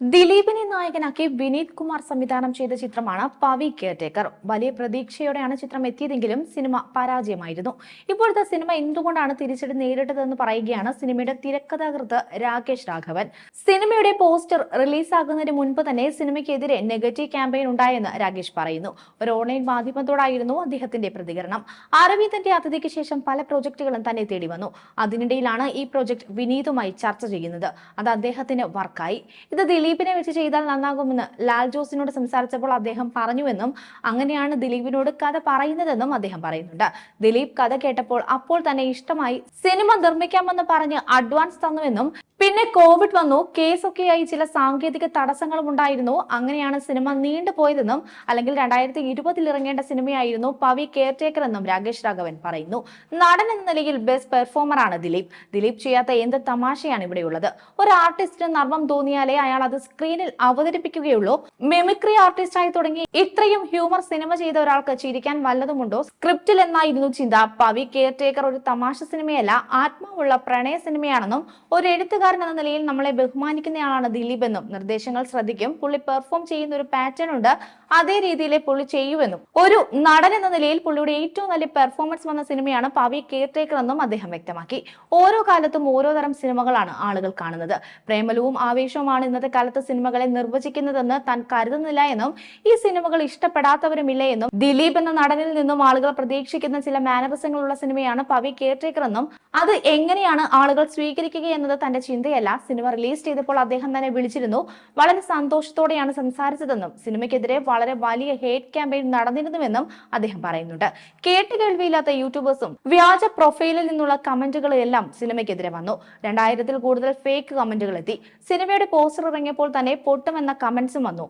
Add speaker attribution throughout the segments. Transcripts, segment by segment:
Speaker 1: ദിലീപിനെ നായകനാക്കി വിനീത് കുമാർ സംവിധാനം ചെയ്ത ചിത്രമാണ് പവി കെയർടേക്കർ. വലിയ പ്രതീക്ഷയോടെയാണ് ചിത്രം എത്തിയതെങ്കിലും സിനിമ പരാജയമായിരുന്നു. ഇപ്പോഴത്തെ സിനിമ എന്തുകൊണ്ടാണ് തിരിച്ചടി നേരിട്ടതെന്ന് പറയുകയാണ് സിനിമയുടെ തിരക്കഥാകൃത്ത് രാകേഷ് രാഘവൻ. സിനിമയുടെ പോസ്റ്റർ റിലീസാകുന്നതിന് മുൻപ് തന്നെ സിനിമയ്ക്കെതിരെ നെഗറ്റീവ് ക്യാമ്പയിൻ ഉണ്ടായെന്ന് രാകേഷ് പറയുന്നു. ഒരു ഓൺലൈൻ മാധ്യമത്തോടായിരുന്നു അദ്ദേഹത്തിന്റെ പ്രതികരണം. അരവിന്ദന്റെ അതിഥിക്ക് ശേഷം പല പ്രോജക്റ്റുകളും തന്നെ തേടി വന്നു. അതിനിടയിലാണ് ഈ പ്രോജക്ട് വിനീതുമായി ചർച്ച ചെയ്യുന്നത്. അത് അദ്ദേഹത്തിന് വർക്കായി. ഇത് ദിലീപിനെ വെച്ച് ചെയ്താൽ നന്നാകുമെന്ന് ലാൽ ജോസിനോട് സംസാരിച്ചപ്പോൾ അദ്ദേഹം പറഞ്ഞുവെന്നും അങ്ങനെയാണ് ദിലീപിനോട് കഥ പറയുന്നതെന്നും അദ്ദേഹം പറയുന്നുണ്ട്. ദിലീപ് കഥ കേട്ടപ്പോൾ അപ്പോൾ തന്നെ ഇഷ്ടമായി സിനിമ നിർമ്മിക്കാമെന്ന് പറഞ്ഞ് അഡ്വാൻസ് തന്നുവെന്നും പിന്നെ കോവിഡ് വന്നു കേസൊക്കെയായി ചില സാങ്കേതിക തടസ്സങ്ങളും ഉണ്ടായിരുന്നു. അങ്ങനെയാണ് സിനിമ നീണ്ടുപോയതെന്നും അല്ലെങ്കിൽ രണ്ടായിരത്തി ഇരുപതിൽ ഇറങ്ങേണ്ട സിനിമയായിരുന്നു പവി കെയർടേക്കർ എന്നും രാകേഷ് രാഘവൻ പറയുന്നു. നടൻ എന്ന നിലയിൽ ബെസ്റ്റ് പെർഫോമറാണ് ദിലീപ്. ദിലീപ് ചെയ്യാത്ത എന്ത് തമാശയാണ് ഇവിടെയുള്ളത്? ഒരു ആർട്ടിസ്റ്റിന് നർമ്മം തോന്നിയാലേ അയാൾ അത് സ്ക്രീനിൽ അവതരിപ്പിക്കുകയുള്ളൂ. മെമിക്രി ആർട്ടിസ്റ്റായി തുടങ്ങി ഇത്രയും ഹ്യൂമർ സിനിമ ചെയ്ത ഒരാൾക്ക് ചിരിക്കാൻ വല്ലതുമുണ്ടോ? സ്ക്രിപ്റ്റിൽ എന്നായിരുന്നു ചിന്ത. പവി കെയർടേക്കർ ഒരു തമാശ സിനിമയല്ല ആത്മാവുള്ള പ്രണയ സിനിമയാണെന്നും ഒരു എഴുത്തുകാരൻ എന്ന നിലയിൽ നമ്മളെ ബഹുമാനിക്കുന്നയാളാണ് ദിലീപ് എന്നും നിർദ്ദേശങ്ങൾ ശ്രദ്ധിക്കും പുള്ളി പെർഫോം ചെയ്യുന്ന ഒരു പാറ്റേൺ ഉണ്ട് അതേ രീതിയിലെ പുള്ളി ചെയ്യുമെന്നും. ഒരു നടൻ എന്ന നിലയിൽ പുള്ളിയുടെ ഏറ്റവും നല്ല പെർഫോമൻസ് വന്ന സിനിമയാണ് പവി കെയർടേക്കർ എന്നും അദ്ദേഹം വ്യക്തമാക്കി. ഓരോ കാലത്തും ഓരോ തരം സിനിമകളാണ് ആളുകൾ കാണുന്നത്. പ്രേമലവും ആവേശവുമാണ് ഇന്നത്തെ കാലത്ത് സിനിമകളെ നിർവചിക്കുന്നതെന്ന് താൻ കരുതുന്നില്ല എന്നും ഈ സിനിമകൾ ഇഷ്ടപ്പെടാത്തവരുമില്ല എന്നും ദിലീപ് എന്ന നടനിൽ നിന്നും ആളുകൾ പ്രതീക്ഷിക്കുന്ന ചില മാനവസങ്ങളുള്ള സിനിമയാണ് പവി കെയർടേക്കർ എന്നും. അത് എങ്ങനെയാണ് ആളുകൾ സ്വീകരിക്കുക എന്നത് തന്റെ ചിന്തയല്ല. സിനിമ റിലീസ് ചെയ്തപ്പോൾ അദ്ദേഹം തന്നെ വിളിച്ചിരുന്നു. വളരെ സന്തോഷത്തോടെയാണ് സംസാരിച്ചതെന്നും സിനിമയ്ക്കെതിരെ വളരെ വലിയ ഹേറ്റ് ക്യാമ്പയിൻ നടന്നിരുന്നുവെന്നും അദ്ദേഹം പറയുന്നുണ്ട്. കേട്ട് കേൾവിയില്ലാത്ത യൂട്യൂബേഴ്സും വ്യാജ പ്രൊഫൈലിൽ നിന്നുള്ള കമന്റുകളും എല്ലാം സിനിമയ്ക്കെതിരെ വന്നു. രണ്ടായിരത്തിൽ കൂടുതൽ ഫേക്ക് കമന്റുകൾ എത്തി. സിനിമയുടെ പോസ്റ്റർ ഇറങ്ങിയപ്പോൾ തന്നെ പൊട്ടുമെന്ന കമന്റ്സും വന്നു.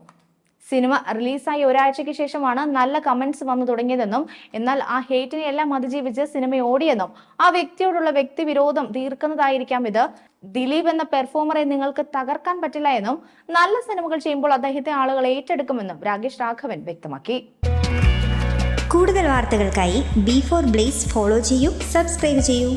Speaker 1: സിനിമ റിലീസായി ഒരാഴ്ചയ്ക്ക് ശേഷമാണ് നല്ല കമന്റ്സ് വന്നു തുടങ്ങിയതെന്നും എന്നാൽ ആ ഹേറ്റിനെ എല്ലാം അതിജീവിച്ച് സിനിമ ഓടിയെന്നും ആ വ്യക്തിയോടുള്ള വ്യക്തിവിരോധം തീർക്കുന്നതായിരിക്കാം ഇത്. ദിലീപ് എന്ന പെർഫോമറെ നിങ്ങൾക്ക് തകർക്കാൻ പറ്റില്ല എന്നും നല്ല സിനിമകൾ ചെയ്യുമ്പോൾ അദ്ദേഹത്തെ ആളുകൾ ഏറ്റെടുക്കുമെന്നും രാകേഷ് രാഘവൻ വ്യക്തമാക്കി.
Speaker 2: കൂടുതൽ വാർത്തകൾക്കായി ബി ഫോർ ബ്ലേസ് ഫോളോ ചെയ്യൂ സബ്സ്ക്രൈബ് ചെയ്യൂ.